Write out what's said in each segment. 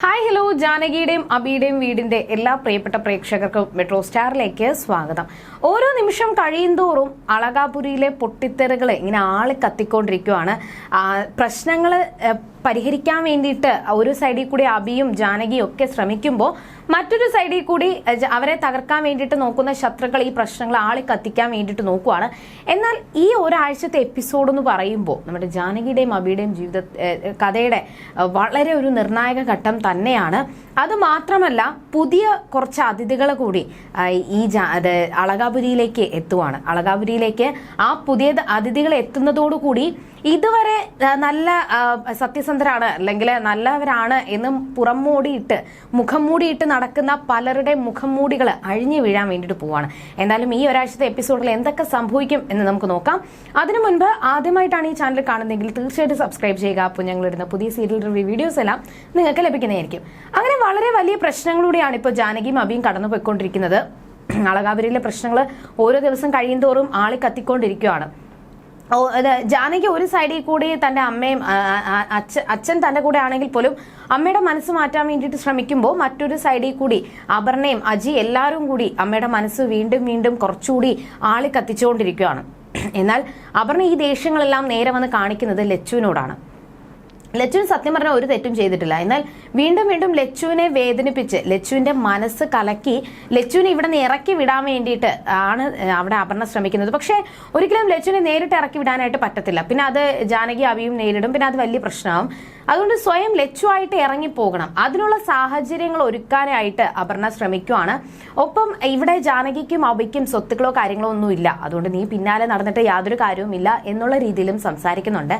Hi hello ജാനകിയുടെയും അബിയുടെയും വീടിന്റെ എല്ലാ പ്രിയപ്പെട്ട പ്രേക്ഷകർക്കും മെട്രോ സ്റ്റാറിലേക്ക് സ്വാഗതം. ഓരോ നിമിഷം കഴിയുന്തോറും അളകാപുരിയിലെ പൊട്ടിത്തെറുകൾ ഇങ്ങനെ ആളി കത്തിക്കൊണ്ടിരിക്കുവാണ് പ്രശ്നങ്ങൾ പരിഹരിക്കാൻ വേണ്ടിയിട്ട് ഒരു സൈഡിൽ കൂടി അബിയും ജാനകിയും ഒക്കെ ശ്രമിക്കുമ്പോൾ മറ്റൊരു സൈഡിൽ കൂടി അവരെ തകർക്കാൻ വേണ്ടിയിട്ട് നോക്കുന്ന ശത്രുക്കൾ ഈ പ്രശ്നങ്ങൾ ആളെ കത്തിക്കാൻ വേണ്ടിയിട്ട് നോക്കുവാണ്. എന്നാൽ ഈ ഒരാഴ്ചത്തെ എപ്പിസോഡ് എന്ന് പറയുമ്പോൾ നമ്മുടെ ജാനകിയുടെയും അബിയുടെയും ജീവിത കഥയുടെ വളരെ ഒരു നിർണായക ഘട്ടം തന്നെയാണ്. അത് മാത്രമല്ല പുതിയ കുറച്ച് അതിഥികൾ കൂടി ഈ അളകാപുരിയിലേക്ക് എത്തുവാണ്. അളകാപുരിയിലേക്ക് ആ പുതിയ അതിഥികൾ എത്തുന്നതോടുകൂടി ഇതുവരെ നല്ല സത്യസന്ധരാണ് അല്ലെങ്കിൽ നല്ലവരാണ് എന്ന് പുറം മൂടിയിട്ട് മുഖം മൂടിയിട്ട് നടക്കുന്ന പലരുടെ മുഖം മൂടികൾ അഴിഞ്ഞു വീഴാൻ വേണ്ടിയിട്ട് പോവാണ്. എന്തായാലും ഈ ഒരാഴ്ചത്തെ എപ്പിസോഡിൽ എന്തൊക്കെ സംഭവിക്കും എന്ന് നമുക്ക് നോക്കാം. അതിനു മുൻപ് ആദ്യമായിട്ടാണ് ഈ ചാനൽ കാണുന്നതെങ്കിൽ തീർച്ചയായിട്ടും സബ്സ്ക്രൈബ് ചെയ്യുക. അപ്പോൾ ഞങ്ങൾ ഇടുന്ന പുതിയ സീരിയൽ റിവ്യൂ വീഡിയോസ് എല്ലാം നിങ്ങൾക്ക് ലഭിക്കുന്നതായിരിക്കും. അങ്ങനെ വളരെ വലിയ പ്രശ്നങ്ങളിലൂടെയാണ് ഇപ്പോൾ ജാനകിയും അബിയും കടന്നു പോയിക്കൊണ്ടിരിക്കുന്നത് അളകാപുരിയിലെ പ്രശ്നങ്ങൾ ഓരോ ദിവസം കഴിയുന്തോറും ആളെ കത്തിക്കൊണ്ടിരിക്കുകയാണ് ജാനകി ഒരു സൈഡിൽ കൂടി തന്റെ അമ്മയും അച്ഛൻ അച്ഛൻ തന്റെ കൂടെ ആണെങ്കിൽ പോലും അമ്മയുടെ മനസ്സ് മാറ്റാൻ വേണ്ടിയിട്ട് ശ്രമിക്കുമ്പോൾ മറ്റൊരു സൈഡിൽ കൂടി അപർണയും അജി എല്ലാവരും കൂടി അമ്മയുടെ മനസ്സ് വീണ്ടും വീണ്ടും കുറച്ചുകൂടി ആളി കത്തിച്ചുകൊണ്ടിരിക്കുകയാണ് എന്നാൽ അപർണ ഈ ദേഷ്യങ്ങളെല്ലാം നേരെ വന്ന് കാണിക്കുന്നത് ലച്ചുവിനോടാണ്. ലച്ചുവിന് സത്യം പറഞ്ഞാൽ ഒരു തെറ്റും ചെയ്തിട്ടില്ല. എന്നാൽ വീണ്ടും വീണ്ടും ലച്ചുവിനെ വേദനിപ്പിച്ച് ലച്ചുവിന്റെ മനസ്സ് കലക്കി ലച്ചുവിനെ ഇവിടെ നിന്ന് ഇറക്കി വിടാൻ വേണ്ടിയിട്ട് ആണ് അവിടെ അപർണ ശ്രമിക്കുന്നത്. പക്ഷേ ഒരിക്കലും ലച്ചുവിനെ നേരിട്ട് ഇറക്കി വിടാനായിട്ട് പറ്റത്തില്ല. പിന്നെ അത് ജാനകി അവിയും നേരിടും. പിന്നെ അത് വലിയ പ്രശ്നമാവും. അതുകൊണ്ട് സ്വയം ലച്ചുവായിട്ട് ഇറങ്ങിപ്പോകണം. അതിനുള്ള സാഹചര്യങ്ങൾ ഒരുക്കാനായിട്ട് അപർണ ശ്രമിക്കുവാണ്. ഒപ്പം ഇവിടെ ജാനകിക്കും അവിക്കും സ്വത്തുക്കളോ കാര്യങ്ങളോ ഒന്നും ഇല്ല. അതുകൊണ്ട് നീ പിന്നാലെ നടന്നിട്ട് യാതൊരു കാര്യവുമില്ല എന്നുള്ള രീതിയിലും സംസാരിക്കുന്നുണ്ട്.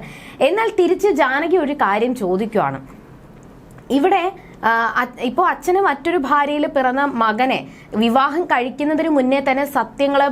എന്നാൽ തിരിച്ച് ജാനകി ഒരു കാര്യം ചോദിക്കുവാണ്. ഇവിടെ ആ, അ- ഇപ്പോ അച്ഛന് മറ്റൊരു ഭാര്യയിൽ പിറന്ന മകനെ വിവാഹം കഴിക്കുന്നതിന് മുന്നേ തന്നെ സത്യങ്ങൾ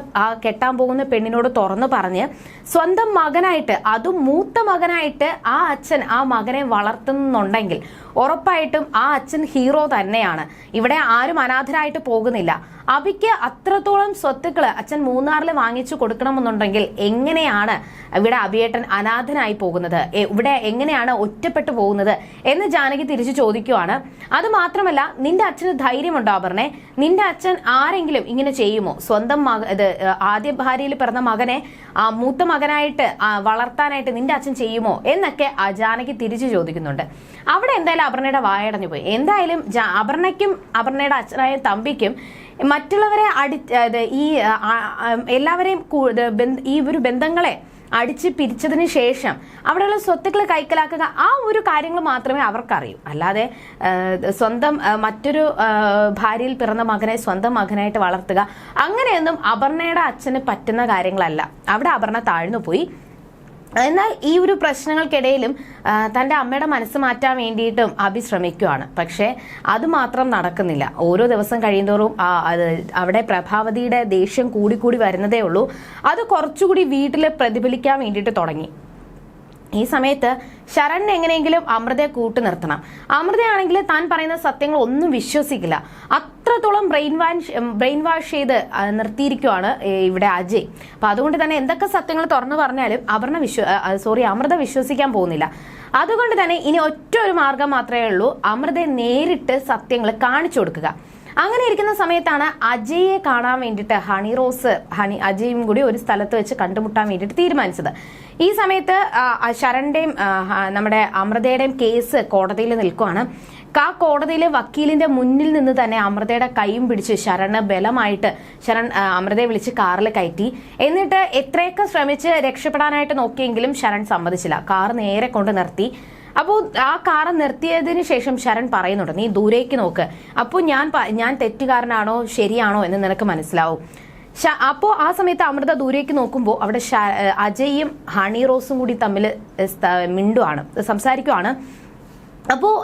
കെട്ടാൻ പോകുന്ന പെണ്ണിനോട് തുറന്നു പറഞ്ഞ് സ്വന്തം മകനായിട്ട് അതും മൂത്ത മകനായിട്ട് ആ അച്ഛൻ ആ മകനെ വളർത്തുന്നുണ്ടെങ്കിൽ ഉറപ്പായിട്ടും ആ അച്ഛൻ ഹീറോ തന്നെയാണ്. ഇവിടെ ആരും അനാഥരായിട്ട് പോകുന്നില്ല. അബിക്ക് അത്രത്തോളം സ്വത്തുക്കൾ അച്ഛൻ മൂന്നാറിൽ വാങ്ങിച്ചു കൊടുക്കണമെന്നുണ്ടെങ്കിൽ എങ്ങനെയാണ് ഇവിടെ അഭിയേട്ടൻ അനാഥനായി പോകുന്നത്? ഇവിടെ എങ്ങനെയാണ് ഒറ്റപ്പെട്ടു പോകുന്നത്? എന്ന് ജാനകി തിരിച്ചു ചോദിക്കുവാണ്. അത് മാത്രമല്ല നിന്റെ അച്ഛന് ധൈര്യമുണ്ടോ അപർണെ? നിന്റെ അച്ഛൻ ആരെങ്കിലും ഇങ്ങനെ ചെയ്യുമോ? സ്വന്തം മക ഇത് ആദ്യ ഭാര്യയിൽ പിറന്ന മകനെ ആ, മൂത്ത മകനായിട്ട് വളർത്താനായിട്ട് നിന്റെ അച്ഛൻ ചെയ്യുമോ? എന്നൊക്കെ ജാനകി തിരിച്ചു ചോദിക്കുന്നുണ്ട്. അവിടെ എന്തായാലും അപർണയുടെ വായടഞ്ഞു പോയി. എന്തായാലും അപർണയ്ക്കും അപർണയുടെ അച്ഛനായ തമ്പിക്കും മറ്റുള്ളവരെ അടി ഈ എല്ലാവരെയും ഈ ഒരു ബന്ധങ്ങളെ അടിച്ച് പിരിച്ചതിന് ശേഷം അവിടെയുള്ള സ്വത്തുക്കൾ കൈക്കലാക്കുക ആ ഒരു കാര്യങ്ങൾ മാത്രമേ അവർക്കറിയൂ. അല്ലാതെ സ്വന്തം മറ്റൊരു ഭാര്യയിൽ പിറന്ന മകനെ സ്വന്തം മകനായിട്ട് വളർത്തുക അങ്ങനെയൊന്നും അപർണയുടെ അച്ഛന് പറ്റുന്ന കാര്യങ്ങളല്ല. അവിടെ അപർണ താഴ്ന്നു പോയി. എന്നാൽ ഈ ഒരു പ്രശ്നങ്ങൾക്കിടയിലും തന്റെ അമ്മയുടെ മനസ്സ് മാറ്റാൻ വേണ്ടിയിട്ടും അഭി ശ്രമിക്കുവാണ്. പക്ഷേ അതുമാത്രം നടക്കുന്നില്ല. ഓരോ ദിവസം കഴിയുന്തോറും ആ, അവിടെ പ്രഭാവതിയുടെ ദേഷ്യം കൂടിക്കൂടി വരുന്നതേ ഉള്ളൂ. അത് കുറച്ചുകൂടി വീട്ടിൽ പ്രതിഫലിക്കാൻ വേണ്ടിയിട്ട് തുടങ്ങി. ഈ സമയത്ത് ശരൺ എങ്ങനെയെങ്കിലും അമൃതയെ കൂട്ടു നിർത്തണം. അമൃതയാണെങ്കിൽ താൻ പറയുന്ന സത്യങ്ങൾ ഒന്നും വിശ്വസിക്കില്ല. അത്രത്തോളം ബ്രെയിൻ വാഷ് ബ്രെയിൻ വാഷ് ചെയ്ത് നിർത്തിയിരിക്കുവാണ് ഇവിടെ അജയ്. അപ്പൊ അതുകൊണ്ട് തന്നെ എന്തൊക്കെ സത്യങ്ങൾ തുറന്നു പറഞ്ഞാലും അപർണ വിശ്വ സോറി അമൃത വിശ്വസിക്കാൻ പോകുന്നില്ല. അതുകൊണ്ട് തന്നെ ഇനി ഒറ്റ ഒരു മാർഗം മാത്രമേ ഉള്ളൂ അമൃതയെ നേരിട്ട് സത്യങ്ങൾ കാണിച്ചു കൊടുക്കുക. അങ്ങനെ ഇരിക്കുന്ന സമയത്താണ് അജയെ കാണാൻ വേണ്ടിയിട്ട് ഹണി റോസ് ഹണി അജയും കൂടി ഒരു സ്ഥലത്ത് വെച്ച് കണ്ടുമുട്ടാൻ വേണ്ടിയിട്ട് തീരുമാനിച്ചത്. ഈ സമയത്ത് ശരണിന്റെയും നമ്മുടെ അമൃതയുടെയും കേസ് കോടതിയിൽ നിൽക്കുവാണ്. ആ കോടതിയിലെ വക്കീലിന്റെ മുന്നിൽ നിന്ന് തന്നെ അമൃതയുടെ കൈയും പിടിച്ച് ശരണ് ബലമായിട്ട് ശരൺ അമൃതയെ വിളിച്ച് കാറിൽ കയറ്റി. എന്നിട്ട് എത്രയൊക്കെ ശ്രമിച്ച് രക്ഷപ്പെടാനായിട്ട് നോക്കിയെങ്കിലും ശരൺ സമ്മതിച്ചില്ല. കാർ നേരെ കൊണ്ട് നിർത്തി. അപ്പോൾ ആ കാർ നിർത്തിയതിന് ശേഷം ശരൺ പറയുന്നുണ്ട് നീ ദൂരേക്ക് നോക്ക്. അപ്പോൾ ഞാൻ ഞാൻ തെറ്റുകാരനാണോ ശരിയാണോ എന്ന് നിനക്ക് മനസ്സിലാവും. അപ്പോൾ ആ സമയത്ത് അമൃത ദൂരേക്ക് നോക്കുമ്പോൾ അവിടെ അജയും ഹണി റോസും കൂടി തമ്മിൽ മിണ്ടുവാണ് സംസാരിക്കുവാണ്. അപ്പോൾ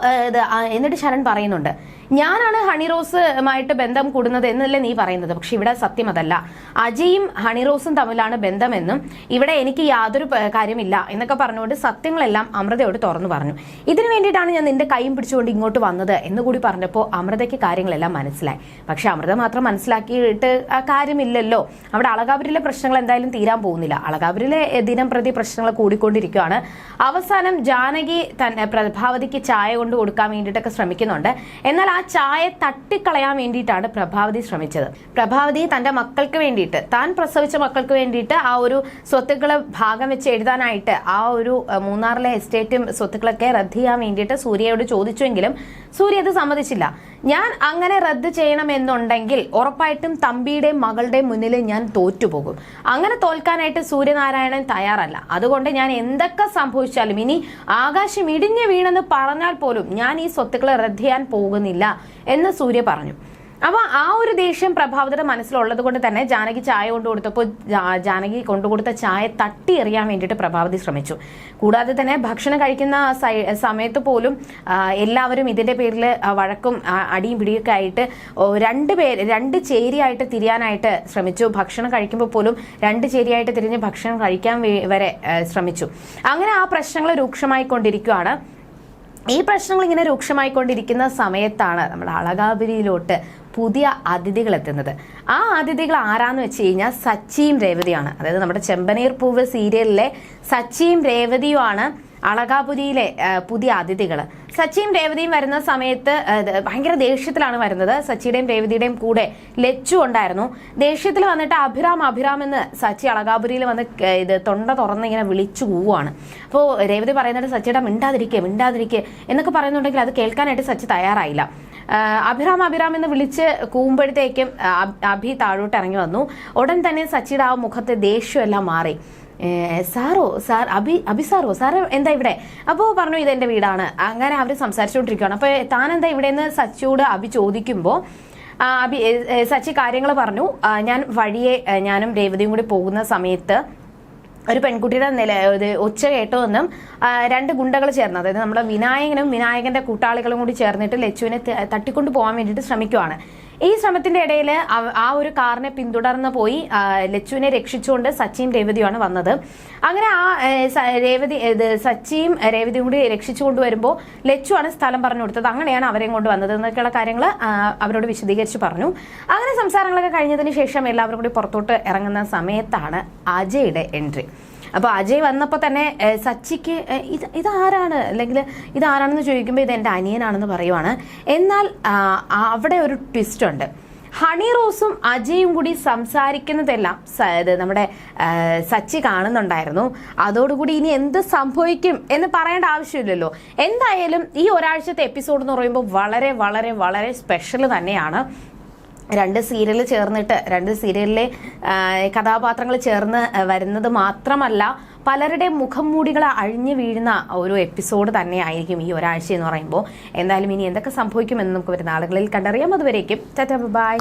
എന്നിട്ട് ശരൺ പറയുന്നുണ്ട് ഞാനാണ് ഹണി റോസുമായിട്ട് ബന്ധം കൂടുന്നത് എന്നല്ലേ നീ പറയുന്നത്? പക്ഷെ ഇവിടെ സത്യം അതല്ല. അജയും ഹണി റോസും തമ്മിലാണ് ബന്ധമെന്നും ഇവിടെ എനിക്ക് യാതൊരു കാര്യമില്ല എന്നൊക്കെ പറഞ്ഞുകൊണ്ട് സത്യങ്ങളെല്ലാം അമൃതയോട് തുറന്നു പറഞ്ഞു. ഇതിനു വേണ്ടിയിട്ടാണ് ഞാൻ നിന്റെ കൈയും പിടിച്ചുകൊണ്ട് ഇങ്ങോട്ട് വന്നത് എന്ന് കൂടി പറഞ്ഞപ്പോൾ അമൃതയ്ക്ക് കാര്യങ്ങളെല്ലാം മനസ്സിലായി. പക്ഷെ അമൃത മാത്രം മനസ്സിലാക്കിയിട്ട് ആ കാര്യമില്ലല്ലോ. അവിടെ അളകാപുരിലെ പ്രശ്നങ്ങൾ എന്തായാലും തീരാൻ പോകുന്നില്ല. അളകാപുരിലെ ദിനം പ്രതി പ്രശ്നങ്ങൾ കൂടിക്കൊണ്ടിരിക്കുകയാണ്. അവസാനം ജാനകി തന്നെ പ്രഭാവതിക്ക് ചായ കൊണ്ട് കൊടുക്കാൻ വേണ്ടിയിട്ടൊക്കെ ശ്രമിക്കുന്നുണ്ട്. എന്നാൽ ആ ചായ തട്ടിക്കളയാൻ വേണ്ടിയിട്ടാണ് പ്രഭാവതി ശ്രമിച്ചത്. പ്രഭാവതി തന്റെ മക്കൾക്ക് വേണ്ടിയിട്ട് താൻ പ്രസവിച്ച മക്കൾക്ക് വേണ്ടിയിട്ട് ആ ഒരു സ്വത്തുക്കളെ ഭാഗം വെച്ച് എഴുതാനായിട്ട് ആ ഒരു മൂന്നാറിലെ എസ്റ്റേറ്റും സ്വത്തുക്കളൊക്കെ റദ്ദ് ചെയ്യാൻ വേണ്ടിയിട്ട് സൂര്യയോട് ചോദിച്ചുവെങ്കിലും സൂര്യ അത് സമ്മതിച്ചില്ല. ഞാൻ അങ്ങനെ റദ്ദ് ചെയ്യണമെന്നുണ്ടെങ്കിൽ ഉറപ്പായിട്ടും തമ്പിയുടെ മകളുടെ മുന്നിൽ ഞാൻ തോറ്റുപോകും. അങ്ങനെ തോൽക്കാനായിട്ട് സൂര്യനാരായണൻ തയ്യാറല്ല. അതുകൊണ്ട് ഞാൻ എന്തൊക്കെ സംഭവിച്ചാലും ഇനി ആകാശം ഇടിഞ്ഞു വീണെന്ന് പറഞ്ഞാൽ പോലും ഞാൻ ഈ സ്വത്തുക്കളെ റദ്ദ് ചെയ്യാൻ പോകുന്നില്ല എന്ന് സൂര്യ പറഞ്ഞു. അപ്പൊ ആ ഒരു ദേഷ്യം പ്രഭാവത്തിന്റെ മനസ്സിലുള്ളത് കൊണ്ട് തന്നെ ജാനകി ചായ കൊണ്ടു കൊടുത്തപ്പോൾ ജാ- ജാനകി കൊണ്ടുകൊടുത്ത ചായ തട്ടി എറിയാൻ വേണ്ടിയിട്ട് പ്രഭാവതി ശ്രമിച്ചു. കൂടാതെ തന്നെ ഭക്ഷണം കഴിക്കുന്ന സമയത്ത് പോലും എല്ലാവരും ഇതിന്റെ പേരിൽ വഴക്കും അടിയും പിടിയൊക്കെ ആയിട്ട് രണ്ട് പേര് രണ്ട് ചേരിയായിട്ട് തിരിയാനായിട്ട് ശ്രമിച്ചു. ഭക്ഷണം കഴിക്കുമ്പോൾ പോലും രണ്ട് ചേരിയായിട്ട് തിരിഞ്ഞ് ഭക്ഷണം കഴിക്കാൻ വരെ ശ്രമിച്ചു. അങ്ങനെ ആ പ്രശ്നങ്ങൾ രൂക്ഷമായിക്കൊണ്ടിരിക്കുകയാണ് ഈ പ്രശ്നങ്ങൾ ഇങ്ങനെ രൂക്ഷമായിക്കൊണ്ടിരിക്കുന്ന സമയത്താണ് നമ്മൾ അളകാപുരിയിലോട്ട് പുതിയ അതിഥികൾ എത്തുന്നത്. ആ അതിഥികൾ ആരാന്ന് വെച്ച് കഴിഞ്ഞാൽ സച്ചിയും രേവതിയാണ് അതായത് നമ്മുടെ ചെമ്പനീർ പൂവ് സീരിയലിലെ സച്ചിയും രേവതിയുമാണ്. അളകാപുരിയിലെ പുതിയ അതിഥികൾ സച്ചിയും രേവതിയും വരുന്ന സമയത്ത് ഭയങ്കര ദേഷ്യത്തിലാണ് വരുന്നത്. സച്ചിയുടെയും രേവതിയുടെയും കൂടെ ലച്ചു ഉണ്ടായിരുന്നു. ദേഷ്യത്തിൽ വന്നിട്ട് അഭിരാം അഭിരാം എന്ന് സച്ചി അളകാപുരിയിൽ വന്ന് ഇത് തൊണ്ട തുറന്ന് ഇങ്ങനെ വിളിച്ചു പോവുകയാണ് അപ്പോൾ രേവതി പറയുന്നത് സച്ചിയുടെ മിണ്ടാതിരിക്കുക മിണ്ടാതിരിക്കുക എന്നൊക്കെ പറയുന്നുണ്ടെങ്കിൽ അത് കേൾക്കാനായിട്ട് സച്ചി തയ്യാറായില്ല. അഭിറാം അഭിറാം എന്ന് വിളിച്ച് കൂവുമ്പോഴത്തേക്കും അഭി- താഴോട്ട് ഇറങ്ങി വന്നു. ഉടൻ തന്നെ സച്ചിയുടെ ആ മുഖത്തെ ദേഷ്യമെല്ലാം മാറി. സാറോ സാർ അഭി അഭി സാറോ സാറ് എന്താ ഇവിടെ? അപ്പോൾ പറഞ്ഞു ഇത് എന്റെ വീടാണ്. അങ്ങനെ അവർ സംസാരിച്ചുകൊണ്ടിരിക്കുകയാണ് അപ്പോൾ താൻ എന്താ ഇവിടെ നിന്ന് സച്ചിയോട് അഭി ചോദിക്കുമ്പോൾ അബി സച്ചി കാര്യങ്ങൾ പറഞ്ഞു. ഞാൻ വഴിയെ ഞാനും രേവതിയും കൂടി പോകുന്ന സമയത്ത് ഒരു പെൺകുട്ടിയുടെ നില ഇത് ഒച്ച കേട്ടോന്നും എന്നും രണ്ട് ഗുണ്ടകൾ ചേർന്ന് അതായത് നമ്മുടെ വിനായകനും വിനായകന്റെ കൂട്ടാളികളും കൂടി ചേർന്നിട്ട് ലച്ചുവിനെ തട്ടിക്കൊണ്ടു പോകാൻ വേണ്ടിയിട്ട് ശ്രമിക്കുവാണ്. ഈ ശ്രമത്തിന്റെ ഇടയിൽ ആ ഒരു കാറിനെ പിന്തുടർന്ന് പോയി ലച്ചുവിനെ രക്ഷിച്ചുകൊണ്ട് സച്ചിയും രേവതിയുമാണ് വന്നത്. അങ്ങനെ ആ രേവതി സച്ചിയും രേവതിയും കൂടി രക്ഷിച്ചു കൊണ്ടുവരുമ്പോൾ ലച്ചുവാണ് സ്ഥലം പറഞ്ഞു കൊടുത്തത്. അങ്ങനെയാണ് അവരെയും കൊണ്ട് വന്നത് എന്നൊക്കെയുള്ള കാര്യങ്ങൾ അവരോട് വിശദീകരിച്ച് പറഞ്ഞു. അങ്ങനെ സംസാരങ്ങളൊക്കെ കഴിഞ്ഞതിന് ശേഷം എല്ലാവരും കൂടി പുറത്തോട്ട് ഇറങ്ങുന്ന സമയത്താണ് അജയുടെ എൻട്രി. അപ്പോൾ അജയ് വന്നപ്പോൾ തന്നെ സച്ചിക്ക് ഇത് ഇതാരാണ്? അല്ലെങ്കിൽ ഇതാരാണെന്ന് ചോദിക്കുമ്പോൾ ഇത് എന്റെ അനിയനാണെന്ന് പറയുവാണ്. എന്നാൽ അവിടെ ഒരു ട്വിസ്റ്റ് ഉണ്ട്. ഹണി റോസും അജയും കൂടി സംസാരിക്കുന്നതെല്ലാം നമ്മുടെ സച്ചി കാണുന്നുണ്ടായിരുന്നു. അതോടുകൂടി ഇനി എന്ത് സംഭവിക്കും എന്ന് പറയേണ്ട ആവശ്യമില്ലല്ലോ. എന്തായാലും ഈ ഒരാഴ്ചത്തെ എപ്പിസോഡ് എന്ന് പറയുമ്പോൾ വളരെ വളരെ വളരെ സ്പെഷ്യൽ തന്നെയാണ്. രണ്ട് സീരിയൽ ചേർന്നിട്ട് രണ്ട് സീരിയലിലെ കഥാപാത്രങ്ങൾ ചേർന്ന് വരുന്നത് മാത്രമല്ല പലരുടെ മുഖം മൂടികൾ അഴിഞ്ഞു വീഴുന്ന ഒരു എപ്പിസോഡ് തന്നെയായിരിക്കും ഈ ഒരാഴ്ച എന്ന് പറയുമ്പോൾ. എന്തായാലും ഇനി എന്തൊക്കെ സംഭവിക്കുമെന്ന് നമുക്ക് വരുന്ന ആളുകളിൽ കണ്ടറിയാം. അതുവരേക്കും ബൈ.